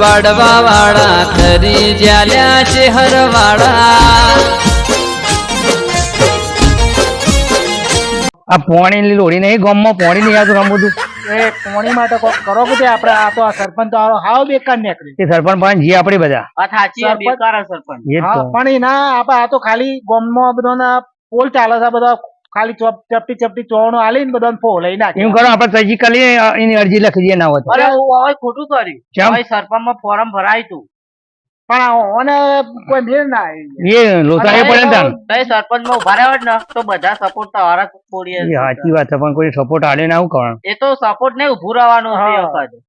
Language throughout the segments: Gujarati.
ઉપાડવા વાળા ખરી જ્યાલ્યા છે હરવાળા આ પોણી લોડી નહીં ગામમાં પોણી નહીં આવતું રમવું એ પોણી માટે કોક કરો કે આપણે આ તો સરપંચ તો આવો હાવ બેકાર નીકળી. સરપંચ પણ જી આપણે બધા. વાત સાચી બેકાર સરપંચ. એ જ હા, તો. પણ ના આપણે આ તો ખાલી ગામમાં બધાના પોલ ચાલે છે બધા ખાલી ચોપ ચપટી ચપટી ચોણો આલીને બધાને ફો લઈ નાખે. એમ કરો આપણે સજી એની અરજી લખી દઈએ ના હોય અરે હવે ખોટું કર્યું? હવે સરપંચમાં ફોર્મ ભરાય તું. પણ ઓને કોઈ મેળ ના આવી. એ લોતાએ પડે ને તાન. તઈ સરપંચમાં ઊભા રહ્યા ને તો બધા સપોર્ટ તમારા છોડીએ. સાચી વાત છે પણ કોઈ સપોર્ટ આલે ના આવું કરવાનું એ તો સપોર્ટ નહીં ઉભું રહેવાનું છે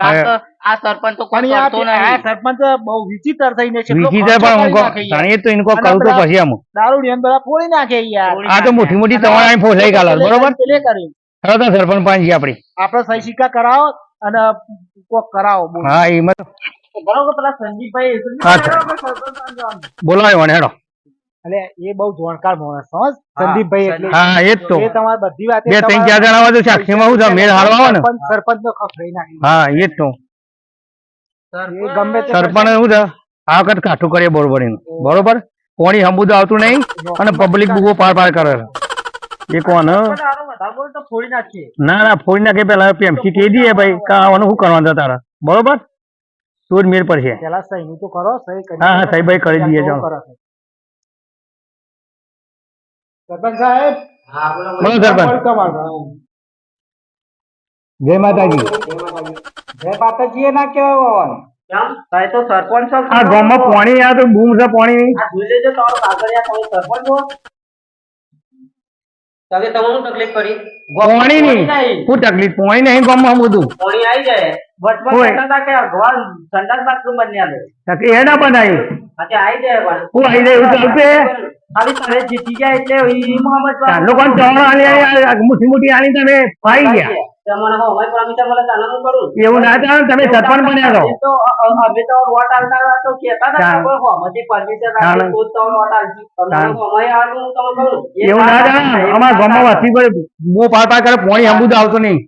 આ સરપંચ તો કોઈ કરતો આ સરપંચ બહુ વિચિત્ર થઈને છે વિચિત્ર પણ હું કહું, જાણીએ તો એને કહું તો પછી આમ. દારૂ ની અંદર ફોડી નાખે યાર. આ તો મોટી મોટી તમારા ફોસાઈ ગાલા બરોબર? પેલે તો સરપંચ પાંચ આપણી આપણે સહી સિક્કા કરાવો અને કોક કરાવો હા એમાં બરોબર પેલા. બોલાવ્યો હેડો. એટલે એ બહુ જોણકાર માણસ સમજ સંદીપભાઈ એટલે હા એ જ તો. એ તમારી બધી વાત બે ત્રણ ચાર જણા તો સાક્ષીમાં હું થાય? મેળ આવે ને. સરપંચ નો ખપ રહી નાખી. હા એ જ તો ગમે સરપંચ હું છે આ વખત કાઠું કરીએ બરોબર બરોબર? કોણી હંબુ આવતું નહીં અને પબ્લિક બુકો પાર પાર કરે એ કોણ તો ફોડી નાખીએ. ના ના ફોડી નાખે પેલા પેમસી કહી દઈએ ભાઈ કે આવવાનું શું કરવાનું છે તારા. બરોબર? તો જ મેળ પડશે. પેલા સહી તો કરો સહી હા, હા, સહી ભાઈ કરી દઈએ, ચાલો. સરપંચ સાહેબ? બોલો સરપંચ. જય માતાજી. જય માતાજી એ ના કહેવાય કેમ? તાય તો સરપંચ આ ગામમાં પાણી આ તો બૂમ છે પાણી. આ જોઈ લેજો તમારો કાગળિયા તમે સરપંચ હો તમે તમારું તકલીફ કરી? પાણી નહીં. શું તકલીફ? પાણી નહીં ગામમાં બધું. પાણી આવી જાય. વચમાં કે ભગવાન સંડાસ બાથરૂમ બની આલે તકલીફ એ હું આવી જાય એવું ચાલશે? તમે ગયા. ના ચાલે તમે સરપંચ બન્યા એવું ના અમારા ગામમાં વસ્તી પર બહુ પાર પાર કરે પોણી હંબુ આવતો આવતું નહીં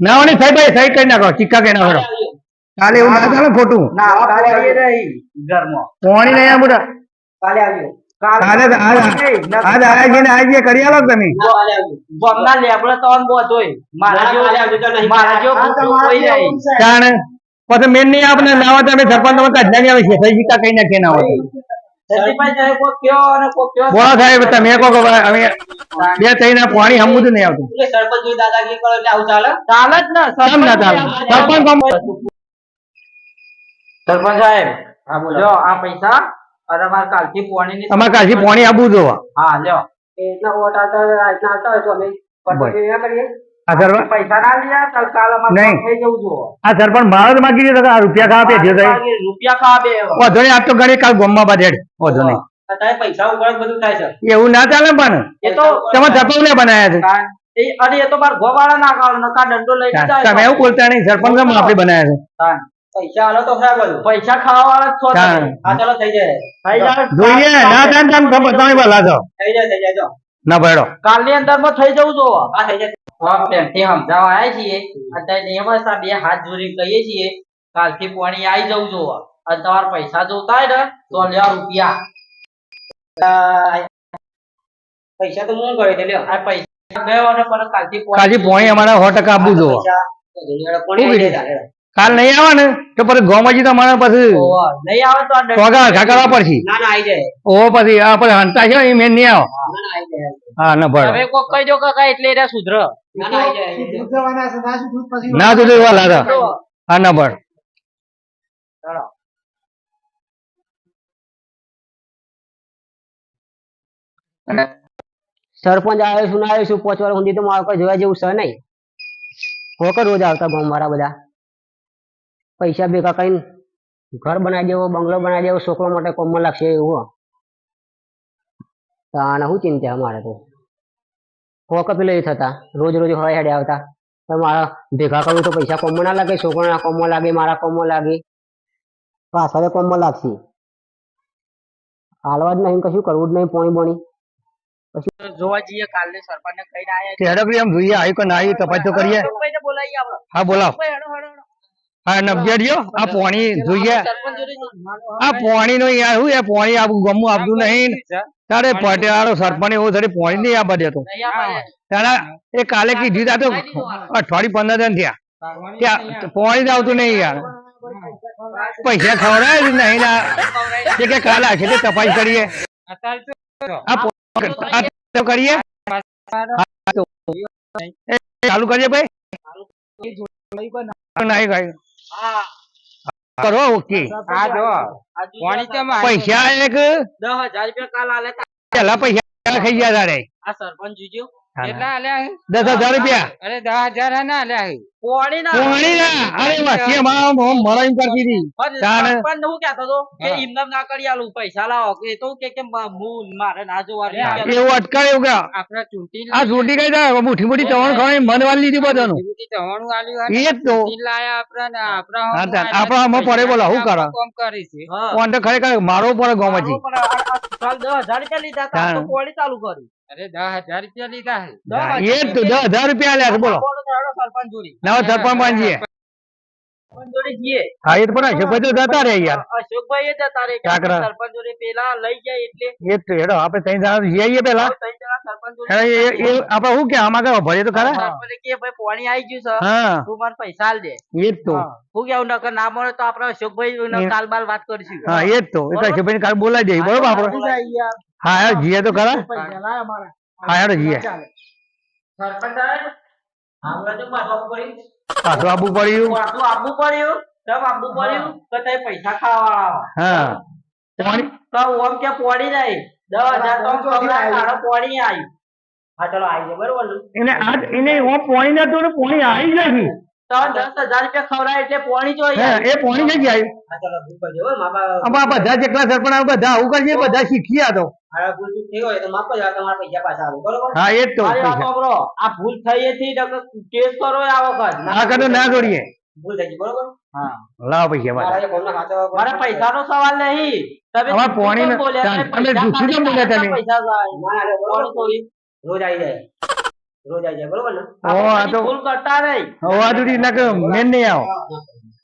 ના હોય સાહેબ કરી નાખો સિક્કા કરી નાખો. કાલે એવું ના ચાલે ખોટું? પોણી નહીં નહીં બધા કાલે આવીએ. કાલે આજ આજ ને આજ જે કરી આલો તમે? ગમના લેબડે તો આમ બોત હોય. મારા જેવો મારા જેવો કોઈ નહીં. જાણે પછી મેન નહીં આપણે લાવા તમે સરપંચ તમે કાઢ નાખી આવે છે સહી સિક્કા કઈ નાખીએ ના હોય સંદીપભાઈ સાહેબ કોક કયો અને કોક કયો બોલો સાહેબ તમે કહો અમે બે થઈને પાણી હંબુ નહીં આવતું. સરપંચ દાદાગીરી કરો એટલે આવું ચાલે? ચાલે જ ને સરપંચ સરપંચ સાહેબ જો આ પૈસા અને મારે કાલથી પોણીની અમારે કાલથી પોણી આપવું જોવા. હા લ્યો. એ વોટ આવતા હોય, આ રીતના આવતા હોય તો અમે. પૈસા ના કરીએ. આ સરપંચ પૈસા ના લીધા કાલ અમારે થઈ જવું જોવો આ સરપંચ ભારત માંગી દીધો આ રૂપિયા ખાવા પેઠ્યો થાય રૂપિયા ખાવા બે વધો નહીં આજ ગણી કાલ ગોમમાં બાધેડ વધો નહીં. પૈસા ઉપર બધું થાય છે. એવું ના ચાલે પણ. એ તો તમે સરપંચ ને બનાયા છે. એ- અને એ તો મારા ગોવાળા ના નકા દંડો લઈને જાય તમે એવું બોલતા નહીં સરપંચ આપણે બનાયા છે. હા. પૈસા આલો તો ખરા બધું. પૈસા ખાવા વાળા છો ચાલો થઈ જાય. થઈ જાય. જોઈએ ના તમે ભલા છો થઈ જાય થઈ જાય જો. ના ભેડો કાલની અંદરમાં થઈ જવું જો હા થઈ જાય. હા પ્રેમથી સમજાવવા આવ્યા છીએ. અત્યારે નિયમ જ બે હાથ જોડી કહીએ છીએ કાલથી પાણી આવી જવું જો અને તમારે પૈસા જોતા હોય ને તો લ્યો રૂપિયા. પૈસા તો હું કરી દે લ્યો. આ પૈસા ગયો અને પણ કાલથી કાજી પોણી અમારા સો ટકા આપવું જોવો. શું આવી. કાલ નહીં આવે ને તો પછી ગોમાજી તો મારા પછી નહીં આવે તો આ દંડ- પગાર પડશે. ના ના આવી જાય. ઓ પછી આ પછી હંતા છે એ મેન નહીં આવો. ના ના આવી જાય હા ના ભેડો તમે કોક કહી દો કાકા એટલે એરા સુધર. ના ના આવી જાય, આવી જાય ઉજવવાના છે, ના શું પછી તો એવા લાગે હા ના ભેડ સરપંચ આવ્યો છું ના આવ્યો છું સુધી તો મારે કોઈ જોવા જેવું છે નહીં. કોક રોજ આવતા ગામ મારા બધા. પૈસા ભેગા કરીને ઘર બનાવી દેવો બંગલો બનાવી દેવો છોકરો માટે કોમમાં લાગશે એવું તો આને શું ચિંતા અમારે તો? કોક પેલો એ થતા રોજ રોજ હોય હેડે આવતા. તો મારા ભેગા કરું તો પૈસા કોમમાં ના લાગે છોકરાના કોમમાં લાગે મારા કોમમાં લાગે. પાછળ કોમમાં લાગશે. હાલવા જ નહીં કશું કરવું જ નહીં પોણી બોણી. જોવા જઈએ કાલે સરપંચ ને કઈ ના આવ્યા હેડો જોઈએ આવ્યું કે ના આવ્યું તપાસ તો કરીએ. હા બોલાવ. હા નબજડ્યો આ પોણી જોઈએ. આ પોણી નો યાર શું એ પોણી આવું ગમું આપતું નહીં. તારે પટેવાળો સરપંચ એવો તારે પોણી નહીં આપવા દેતો તારા એ કાલે કીધું તા તો અઠવાડિયું પંદર દિન થયા. ત્યાં પોણી આવતું નહીં યાર. પૈસા ખવડાય નહીં ના તે કે કાલે આખી તે તપાસ કરીએ. આ કરીએ. ચાલુ કરીએ ભાઈ. નહીં ભાઈ. હા, કરો ઓકે. આ જો. આ જો પૈસા એક દસ હજાર રૂપિયા કાલ આલે. પેલા પૈસા ખાઈ ગયા તારે. આ સરપંચ જોજો. દસ હજાર રૂપિયા. અરે દસ હજાર ના લ્યા પોણી ના. પોણી ના અરે વચ્ચે માં મળો એમ કરતી હતી. પણ હું કહેતો હતો કે હા. ના કરી આલું પૈસા લાવો. એ તો કે કે હું મારે ના જોવાનું અરે, કહેતો. એવું કે? આપડે ચૂંટી આ ગઈ તા મોટી મોટી ચવણ ખવાય મન વાળી લીધી બધાનું. ચવાણું આલ્યું એ તો. લાયા આપડે ને આપડા હા, હમ તાર. આયા આપડા હમ પડે બોલા, હું આપણે કરે? કરી છે. કોણ તો ખરેખર મારો પડે ગોમાંથી પણ આ- આ દસ હજાર રૂપિયા લીધા તા, ચાલુ કર્યું અરે દસ હજાર રૂપિયા લીધા છે. એ દસ હજાર રૂપિયા લે બોલો. સરપંચ સરપંચ બાંધીએ સરપંચ જોડે જઈએ હા એ પણ અશોકભાઈ તો જતા રહે યાર. અશોકભાઈ એ જતા રહે. સરપંચ જોડે પેલા લઈ જાય એટલે. એ તો હેડો આપણે ત્રણ જણા જઈએ પેલા. આપણે શું કે આમાં કઈ ભરે તો ખરા? કે ભાઈ પાણી આવી ગયું છે. હા. તું મને પૈસા આલ દે. એ જ તો. હું કેવું નકર ના મળે તો આપણે અશોકભાઈ કાલ બાલ વાત કરીશું. હા એ જ તો. એ તો અશોકભાઈ કાલ બોલાવી દઈએ બરોબર આપણે? હા યાર જીએ તો ખરા. હા યાર જીએ સરપંચ સાહેબ આપણે તો પાછું પડ્યું પાછું આપવું પડ્યું? પાછું આપવું પડ્યું? તમ આપવું પડ્યું? કે તે પૈસા ખાવા. હા. પોણી? તો ઓમ કે પોડી નહીં. દસ હજાર તો તારો પોણી આવ્યું હા ચલો આવી જાય બરોબર એને આ એને હું પોણી નતું ને પોણી આવી જ પૈસા ના દોડીએ ભૂલ થઈ બરોબર? હા. લાવ પૈસા પાછા. મારે પૈસાનો સવાલ નહીં. તમે પોણી? તમે તમે? પૈસા રોજ આવી જાય. રોજ આવી જાય બરોબર ને? ઓ, તો- ભૂલ કરતા નહીં હવે આ ના કે મેન નહીં આવો.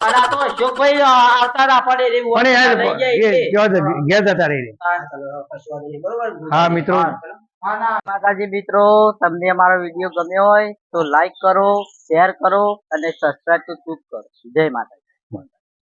અને તો અશોકભાઈ આવતા ના પડે એવી પણ યાર લઈ જાય એ એટલે. જો તો ઘેર જતા રહી હા, ચલો, કશું વાંધો નહીં, બરોબર? હા, મિત્રો. માતાજી મિત્રો તમને અમારો વીડિયો ગમ્યો હોય તો લાઈક કરો શેર કરો અને સબસ્ક્રાઇબ તો ચૂક કરો. જય માતાજી.